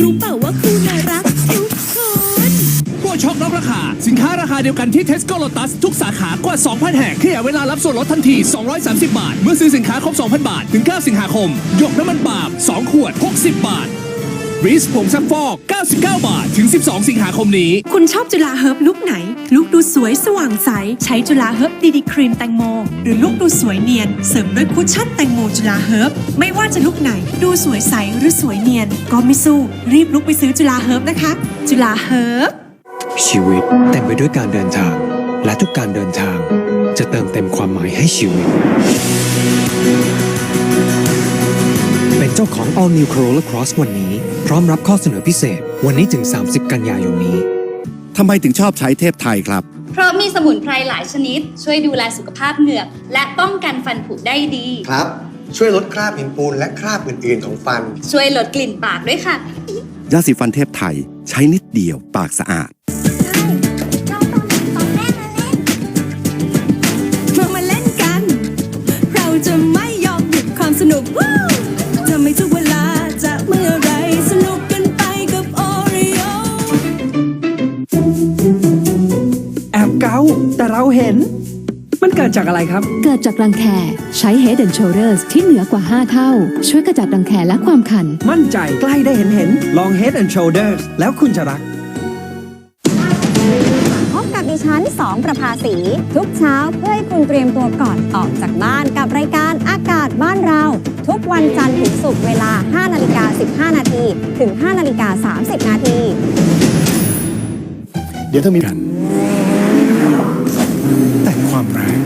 รู้เปล่าว่าคู่น่ารักทุกคนโปรช็อกลดราคา สินค้าราคาเดียวกันที่ Tesco Lotus ทุกสาขากว่า 2,000 แห่งขยายเวลารับส่วนลดทันที 230 บาท เมื่อซื้อสินค้าครบ 2,000 บาท ถึง 9 สิงหาคม ยกน้ำมันปาล์ม2ขวด 60 บาท รีสผงซักฟอก 99 บาท ถึง 12 สิงหาคมนี้ คุณชอบจุฬาเฮิร์บลุกไหน ลุกดูสวยสว่างใส ใช้จุฬาเฮิร์บดีดีครีมแตงโม หรือลุกดูสวยเนียน เสริมด้วยคุชชั่นแตงโมจุฬาเฮิร์บไม่ว่าจะลุกไหน ดูสวยใสหรือสวยเนียน ก็ไม่สู้ รีบลุกไปซื้อจุฬาเฮิร์บนะคะ จุฬาเฮิร์บชีวิตเต็มไปด้วยการเดินทาง และทุกการเดินทาง จะเติมเต็มความหมายให้ชีวิตเป็นเจ้าของ All New Corolla Cross วันนี้ พร้อมรับข้อเสนอพิเศษ วันนี้ถึง 30 กันยายนนี้ ทำไมถึงชอบใช้เทพไทยครับ เพราะมีสมุนไพรหลายชนิด ช่วยดูแลสุขภาพเหงือก และป้องกันฟันผุได้ดี ครับ ช่วยลดคราบหินปูนและคราบอื่น ๆ ของฟัน ช่วยลดกลิ่นปากด้วยค่ะ ยาสีฟันเทพไทยใช้นิดเดียวปากสะอาด เราเห็น มันเกิดจากอะไรครับ เกิดจากรังแค ใช้ Head and Shoulders ที่เหนือกว่า 5 เท่า ช่วยกระจัดรังแคและความคัน มั่นใจใกล้ได้เห็นเห็นลอง Head and Shoulders แล้วคุณจะรัก พบกับดิฉันสองประภาสี ทุกเช้าเพื่อให้คุณเตรียมตัวก่อนออกจากบ้านกับรายการอากาศบ้านเรา ทุกวันจันทร์ถึงศุกร์เวลา 5นาฬิกา15 นาทีถึง 5นาฬิกา30 นาที เดี๋ยวถ้ามีกัน แต่ความแรง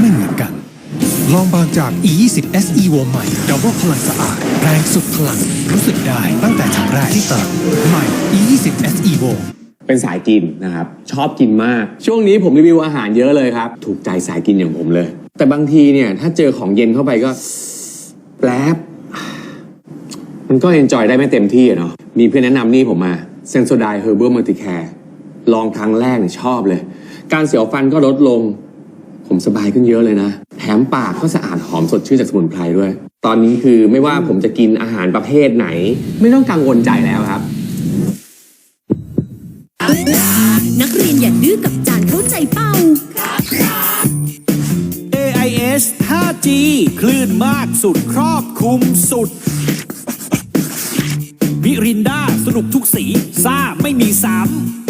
ไม่เหมือนกัน ลองบางจาก E20 SE w o ใหม่ดับเบิลพลังสะอาด แรงสุดพลัง รู้สึกได้ตั้งแต่ครั้งแรกที่เติมใหม่ E20 SE w o เป็นสายกินนะครับ ชอบกินมาก ช่วงนี้ผมรีวิวอาหารเยอะเลยครับ ถูกใจสายกินอย่างผมเลย แต่บางทีเนี่ย ถ้าเจอของเย็นเข้าไปก็แป๊บมันก็เอนจอยได้ไม่เต็มที่อะเนาะมีเพื่อนแนะนำนี่ผมมาเซนโซไดเฮอร์เบอร์มัลติแคร์ลองครั้งแรกเนี่ยชอบเลย การเสียวฟันก็ลดลง ผมสบายขึ้นเยอะเลยนะ แถมปากก็สะอาดหอมสดชื่นจากสมุนไพรด้วย ตอนนี้คือไม่ว่าผมจะกินอาหารประเภทไหน ไม่ต้องกังวลใจแล้วครับ นักเรียนอย่าดื้อกับจานเข้าใจเป้า AIS 5G คลื่นมากสุดครอบคลุมสุดมิรินดาสนุกทุกสีซ่าไม่มีซ้ำ